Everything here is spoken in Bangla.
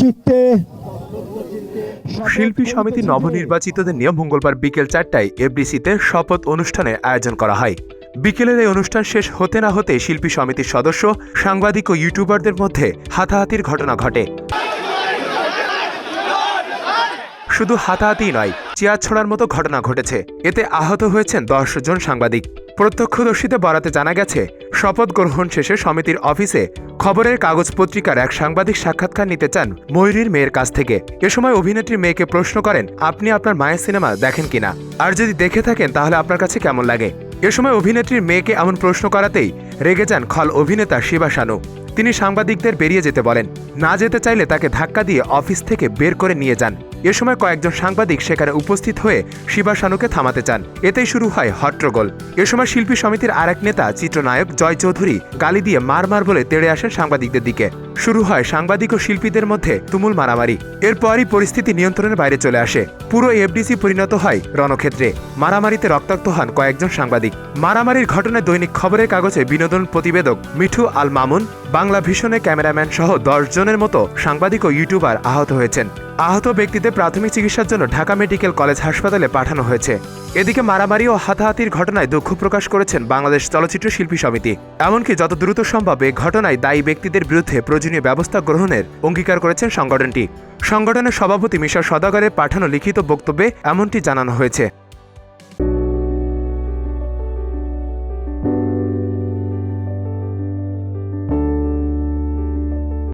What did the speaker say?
চিত্তে। শিল্পী সমিতি নবনির্বাচিতদের নিয়ে মঙ্গলবার বিকেল চারটায় এফডিসিতে শপথ অনুষ্ঠানের আয়োজন করা হয়। বিকেলের এই অনুষ্ঠান শেষ হতে না হতে শিল্পী সমিতির সদস্য, সাংবাদিক ও ইউটিউবারদের মধ্যে হাতাহাতির ঘটনা ঘটে। শুধু হাতাহাতি নয়, চেয়ার ছড়ার মতো ঘটনা ঘটেছে। এতে আহত হয়েছেন দশ জন সাংবাদিক। প্রত্যক্ষদর্শীতে বরাতে জানা গেছে, শপথ গ্রহণ শেষে সমিতির অফিসে খবরের কাগজ পত্রিকার এক সাংবাদিক সাক্ষাৎকার নিতে চান ময়ূরীর মেয়ের কাছ থেকে। এ সময় অভিনেত্রীর মেয়েকে প্রশ্ন করেন, আপনি আপনার মায়ের সিনেমা দেখেন কিনা? আর যদি দেখে থাকেন, তাহলে আপনার কাছে কেমন লাগে? এ সময় অভিনেত্রীর মেয়েকে এমন প্রশ্ন করাতেই রেগে যান খল অভিনেতা শিবা শানু তিনি সাংবাদিকদের বেরিয়ে যেতে বলেন না যেতে চাইলে তাকে ধাক্কা দিয়ে অফিস থেকে বের করে নিয়ে যান। এ সময় কয়েকজন সাংবাদিক সেখানে উপস্থিত হয়ে শিবা শানুকে থামাতে চান। এতেই শুরু হয় হট্টগোল। এ সময় শিল্পী সমিতির আরেক নেতা, চিত্রনায়ক জয় চৌধুরী গালি দিয়ে মার মার বলে তেড়ে আসেন সাংবাদিকদের দিকে। শুরু হয় সাংবাদিক ও শিল্পীদের মধ্যে তুমুল মারামারি। এরপরই পরিস্থিতি নিয়ন্ত্রণের বাইরে চলে আসে। পুরো এফডিসি পরিণত হয় রণক্ষেত্রে। মারামারিতে রক্তাক্ত হন কয়েকজন সাংবাদিক। মারামারির ঘটনায় দৈনিক খবরের কাগজে বিনোদন প্রতিবেদক মিঠু আল মামুন বাংলা ভীষণে ক্যামেরাম্যান সহ দশ জনের মতো সাংবাদিক ও ইউটিউবার আহত হয়েছেন। আহত ব্যক্তিদের প্রাথমিক চিকিৎসার জন্য ঢাকা মেডিকেল কলেজ হাসপাতালে পাঠানো হয়েছে। এদিকে মারামারি ও হাতাহাতির ঘটনায় দুঃখ প্রকাশ করেছেন বাংলাদেশ চলচ্চিত্র শিল্পী সমিতি। এমনকি যত দ্রুত সম্ভব এ ঘটনায় দায়ী ব্যক্তিদের বিরুদ্ধে প্রয়োজনীয় ব্যবস্থা গ্রহণের অঙ্গীকার করেছেন সংগঠনটি। সংগঠনের সভাপতি মিশা সদাগরের পাঠানো লিখিত বক্তব্যে এমনটি জানানো হয়েছে।